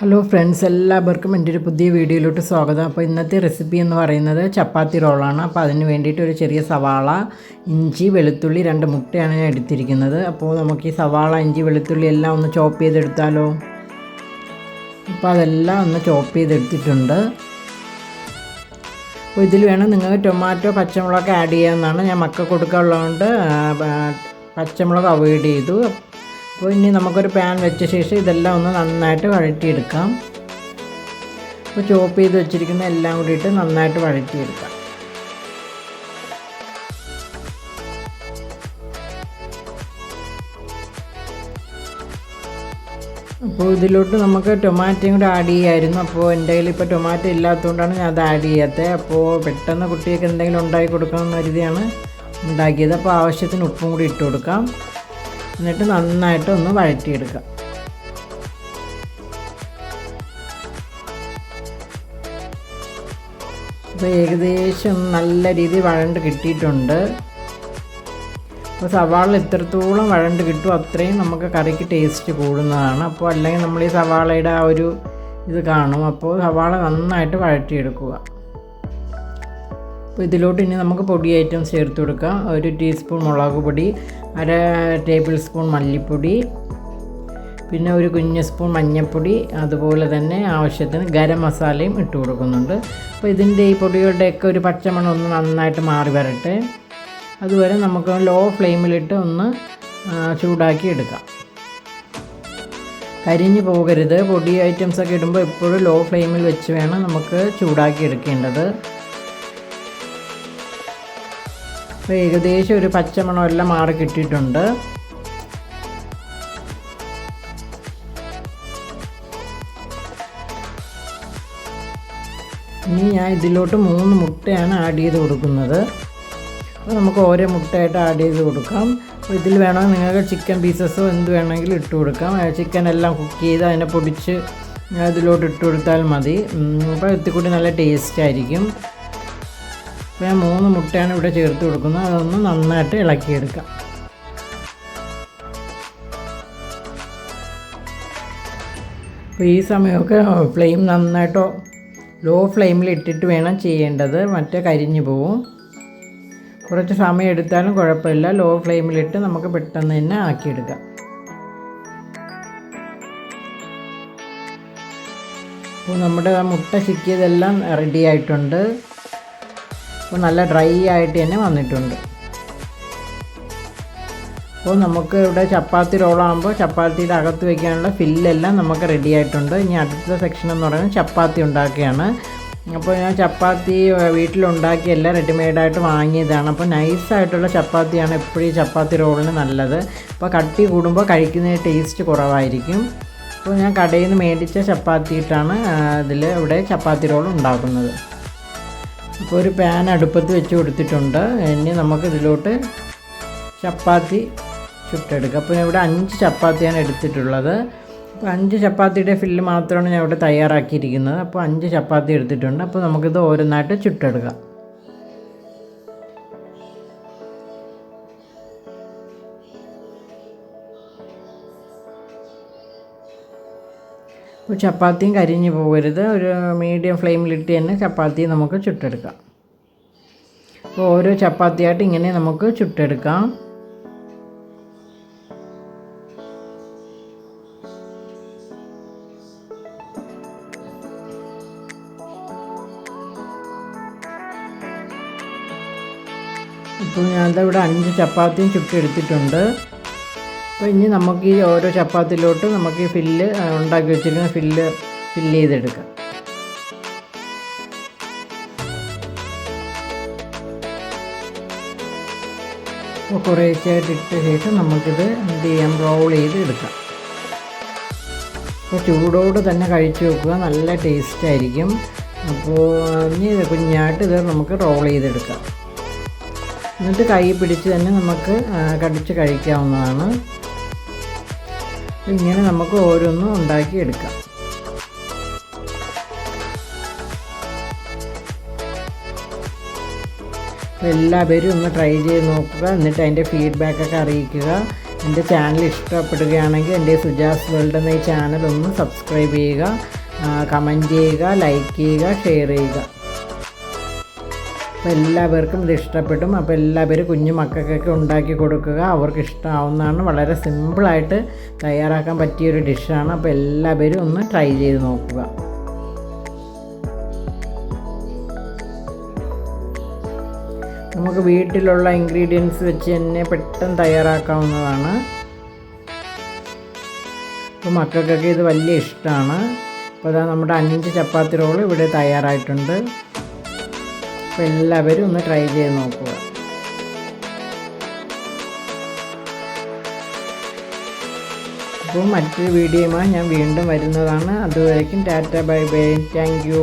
Hello friends എല്ലാവർക്കും എന്റെ ഒരു പുതിയ വീഡിയോയിലോട്ട് സ്വാഗതം. അപ്പോൾ ഇന്നത്തെ റെസിപ്പി എന്ന് പറയുന്നത് ചപ്പാത്തി റോളാണ്. അപ്പോൾ അതിന് വേണ്ടിയിട്ട് ഒരു ചെറിയ സവാള ഇഞ്ചി വെളുത്തുള്ളി രണ്ട് മുട്ടയാണ് ഞാൻ എടുത്തിരിക്കുന്നത്. അപ്പോൾ നമുക്ക് ഈ സവാള ഇഞ്ചി വെളുത്തുള്ളി എല്ലാം ഒന്ന് ചോപ്പ് ചെയ്തെടുത്താലോ? അപ്പോൾ അതെല്ലാം ഒന്ന് ചോപ്പ് ചെയ്തെടുത്തിട്ടുണ്ട്. അപ്പോൾ ഇതിൽ വേണം നിങ്ങൾക്ക് ടൊമാറ്റോ പച്ചമുളകൊക്കെ ആഡ് ചെയ്യാമെന്നാണ് ഞാൻ മക്ക കൊടുക്കാനുള്ളതുകൊണ്ട് പച്ചമുളക് അവോയ്ഡ് ചെയ്തു. അപ്പോൾ ഇനി നമുക്കൊരു പാൻ വെച്ച ശേഷം ഇതെല്ലാം ഒന്ന് നന്നായിട്ട് വഴറ്റിയെടുക്കാം. അപ്പോൾ ചോപ്പ് ചെയ്ത് വെച്ചിരിക്കുന്ന എല്ലാം കൂടിയിട്ട് നന്നായിട്ട് വഴറ്റിയെടുക്കാം. അപ്പോൾ ഇതിലോട്ട് നമുക്ക് ടൊമാറ്റോയും കൂടെ ആഡ് ചെയ്യായിരുന്നു. അപ്പോൾ എന്റെ കയ്യിൽ ഇപ്പോൾ ടൊമാറ്റോ ഇല്ലാത്തതുകൊണ്ടാണ് ഞാൻ അത് ആഡ് ചെയ്യാത്തത്. അപ്പോൾ പെട്ടെന്ന് കുട്ടികൾക്ക് എന്തെങ്കിലും ഉണ്ടാക്കി കൊടുക്കണം എന്ന രീതിയാണ് ഉണ്ടാക്കിയത്. അപ്പോൾ ആവശ്യത്തിന് ഉപ്പും കൂടി ഇട്ട് കൊടുക്കാം. എന്നിട്ട് നന്നായിട്ട് ഒന്ന് വഴറ്റിയെടുക്കാം. അപ്പോൾ ഏകദേശം നല്ല രീതിയിൽ വഴണ്ട് കിട്ടിയിട്ടുണ്ട്. അപ്പോൾ സവാള എത്രത്തോളം വഴണ്ട് കിട്ടും അത്രയും നമുക്ക് കറിക്ക് ടേസ്റ്റ് കൂടുന്നതാണ്. അപ്പോൾ അല്ലെങ്കിൽ നമ്മൾ ഈ സവാളയുടെ ആ ഒരു ഇത് കാണും. അപ്പോൾ സവാള നന്നായിട്ട് വഴറ്റിയെടുക്കുക. അപ്പോൾ ഇതിലോട്ട് ഇനി നമുക്ക് പൊടി ഐറ്റംസ് ചേർത്ത് കൊടുക്കാം. ഒരു ടീസ്പൂൺ മുളക് പൊടി അര ടേബിൾ സ്പൂൺ മല്ലിപ്പൊടി പിന്നെ ഒരു കുഞ്ഞ് സ്പൂൺ മഞ്ഞൾപ്പൊടി അതുപോലെ തന്നെ ആവശ്യത്തിന് ഗരം മസാലയും ഇട്ട് കൊടുക്കുന്നുണ്ട്. അപ്പോൾ ഇതിന്റെ ഈ പൊടികളുടെയൊക്കെ ഒരു പച്ചമണം ഒന്ന് നന്നായിട്ട് മാറി വരട്ടെ. അതുവരെ നമുക്ക് ലോ ഫ്ലെയിമിലിട്ട് ഒന്ന് ചൂടാക്കി എടുക്കാം. കരിഞ്ഞു പോകരുത്. പൊടി ഐറ്റംസൊക്കെ ഇടുമ്പോൾ എപ്പോഴും ലോ ഫ്ലെയിമിൽ വെച്ച് വേണം നമുക്ക് ചൂടാക്കി എടുക്കേണ്ടത്. ഏകദേശം ഒരു പച്ചമണം എല്ലാം മാറി കിട്ടിയിട്ടുണ്ട്. ഇനി ഞാൻ ഇതിലോട്ട് മൂന്ന് മുട്ടയാണ് ആഡ് ചെയ്ത് കൊടുക്കുന്നത്. അപ്പോൾ നമുക്ക് ഓരോ മുട്ടയായിട്ട് ആഡ് ചെയ്ത് കൊടുക്കാം. അപ്പോൾ ഇതിൽ വേണമെങ്കിൽ നിങ്ങൾക്ക് ചിക്കൻ പീസസോ എന്ത് വേണമെങ്കിലും ഇട്ട് കൊടുക്കാം. ചിക്കൻ എല്ലാം കുക്ക് ചെയ്ത് അതിനെ പൊടിച്ച് ഇതിലോട്ട് ഇട്ട് കൊടുത്താൽ മതി. അപ്പോൾ കൂടി നല്ല ടേസ്റ്റ് ആയിരിക്കും. അപ്പോൾ ഞാൻ മൂന്ന് മുട്ടയാണ് ഇവിടെ ചേർത്ത് കൊടുക്കുന്നത്. അതൊന്ന് നന്നായിട്ട് ഇളക്കിയെടുക്കാം. അപ്പോൾ ഈ സമയമൊക്കെ ഫ്ലെയിം നന്നായിട്ടോ ലോ ഫ്ലെയിമിൽ ഇട്ടിട്ട് വേണം ചെയ്യേണ്ടത്. മറ്റേ കരിഞ്ഞു പോവും. കുറച്ച് സമയം എടുത്താലും കുഴപ്പമില്ല. ലോ ഫ്ലെയിമിലിട്ട് നമുക്ക് പെട്ടെന്ന് തന്നെ ആക്കിയെടുക്കാം. അപ്പോൾ നമ്മുടെ മുട്ട ചിക്കിയതെല്ലാം റെഡി ആയിട്ടുണ്ട്. അപ്പോൾ നല്ല ഡ്രൈ ആയിട്ട് തന്നെ വന്നിട്ടുണ്ട്. അപ്പോൾ നമുക്ക് ഇവിടെ ചപ്പാത്തി റോളാകുമ്പോൾ ചപ്പാത്തിയുടെ അകത്ത് വയ്ക്കാനുള്ള ഫില്ലെല്ലാം നമുക്ക് റെഡി ആയിട്ടുണ്ട്. ഇനി അടുത്ത സെക്ഷൻ എന്ന് പറയുന്നത് ചപ്പാത്തി ഉണ്ടാക്കുകയാണ്. അപ്പോൾ ഞാൻ ചപ്പാത്തി വീട്ടിലുണ്ടാക്കിയല്ല റെഡിമെയ്ഡായിട്ട് വാങ്ങിയതാണ്. അപ്പോൾ നൈസായിട്ടുള്ള ചപ്പാത്തിയാണ് എപ്പോഴും ചപ്പാത്തി റോളിന് നല്ലത്. അപ്പോൾ കട്ടി കൂടുമ്പോൾ കഴിക്കുന്നതിന് ടേസ്റ്റ് കുറവായിരിക്കും. അപ്പോൾ ഞാൻ കടയിൽ നിന്ന് മേടിച്ച ചപ്പാത്തി ഇട്ടാണ് ഇതിൽ ഇവിടെ ചപ്പാത്തി റോൾ ഉണ്ടാക്കുന്നത്. അപ്പോൾ ഒരു പാൻ അടുപ്പത്ത് വെച്ച് കൊടുത്തിട്ടുണ്ട്. ഇനി നമുക്ക് ഇതിലോട്ട് ചപ്പാത്തി ചുട്ടെടുക്കുക അപ്പോൾ ഇവിടെ അഞ്ച് ചപ്പാത്തിയാണ് എടുത്തിട്ടുള്ളത്. അപ്പോൾ അഞ്ച് ചപ്പാത്തിയുടെ ഫില്ല് മാത്രമാണ് ഞാൻ ഇവിടെ തയ്യാറാക്കിയിരിക്കുന്നത്. അപ്പോൾ അഞ്ച് ചപ്പാത്തി എടുത്തിട്ടുണ്ട്. അപ്പോൾ നമുക്കിത് ഓരോന്നായിട്ട് ചുട്ടെടുക്കാം. ചപ്പാത്തിയും കരിഞ്ഞു പോകരുത്. ഒരു മീഡിയം ഫ്ലെയിമിലിട്ട് തന്നെ ചപ്പാത്തി നമുക്ക് ചുട്ടെടുക്കാം. അപ്പോൾ ഓരോ ചപ്പാത്തിയായിട്ട് ഇങ്ങനെ നമുക്ക് ചുട്ടെടുക്കാം. ഇപ്പോൾ ഞാനിവിടെ അഞ്ച് ചപ്പാത്തിയും ചുട്ടെടുത്തിട്ടുണ്ട്. അപ്പോൾ ഇനി നമുക്ക് ഈ ഓരോ ചപ്പാത്തിയിലോട്ട് നമുക്ക് ഈ ഫില്ല് ഉണ്ടാക്കി വെച്ചിരിക്കുന്ന ഫില്ല് ഫില്ല് ചെയ്തെടുക്കാം. അപ്പോൾ കുറേശ്ശായിട്ട് ഇട്ട ശേഷം നമുക്കിത് എന്ത് ചെയ്യാം? റോൾ ചെയ്ത് എടുക്കാം അപ്പോൾ ചൂടോട് തന്നെ കഴിച്ചു വെക്കുക. നല്ല ടേസ്റ്റ് ആയിരിക്കും. അപ്പോൾ ഇനി കുഞ്ഞായിട്ട് ഇത് നമുക്ക് റോൾ ചെയ്തെടുക്കാം. എന്നിട്ട് കൈ പിടിച്ച് തന്നെ നമുക്ക് കടിച്ച് കഴിക്കാവുന്നതാണ്. ഇങ്ങനെ നമുക്ക് ഓരോന്നും ഉണ്ടാക്കി എടുക്കാം എല്ലാവരും ഒന്ന് ട്രൈ ചെയ്ത് നോക്കുക എന്നിട്ട് അതിന്റെ ഫീഡ്ബാക്കൊക്കെ അറിയിക്കുക. എന്റെ ചാനൽ ഇഷ്ടപ്പെടുകയാണെങ്കിൽ എന്റെ സുജാസ് വേൾഡ് എന്ന ഈ ചാനൽ ഒന്ന് സബ്സ്ക്രൈബ് ചെയ്യുക കമന്റ് ചെയ്യുക ലൈക്ക് ചെയ്യുക ഷെയർ ചെയ്യുക. അപ്പോൾ എല്ലാവർക്കും ഇത് ഇഷ്ടപ്പെടും. അപ്പോൾ എല്ലാവരും കുഞ്ഞു മക്കൾക്കൊക്കെ ഉണ്ടാക്കി കൊടുക്കുക. അവർക്ക് ഇഷ്ടമാവുന്നതാണ് വളരെ സിമ്പിളായിട്ട് തയ്യാറാക്കാൻ പറ്റിയൊരു ഡിഷാണ്. അപ്പോൾ എല്ലാവരും ഒന്ന് ട്രൈ ചെയ്ത് നോക്കുക. നമുക്ക് വീട്ടിലുള്ള ഇൻഗ്രീഡിയൻസ് വെച്ച് തന്നെ പെട്ടെന്ന് തയ്യാറാക്കാവുന്നതാണ്. അപ്പോൾ മക്കൾക്കൊക്കെ ഇത് വലിയ ഇഷ്ടമാണ്. അപ്പോൾ അതാ നമ്മുടെ അഞ്ച് ചപ്പാത്തി റോൾ ഇവിടെ തയ്യാറായിട്ടുണ്ട്. അപ്പോൾ എല്ലാവരും ഒന്ന് ട്രൈ ചെയ്ത് നോക്കുക. അപ്പോൾ മറ്റൊരു വീഡിയോയുമായി ഞാൻ വീണ്ടും വരുന്നതാണ്. അതുവരേക്കും tata bye bye. Thank you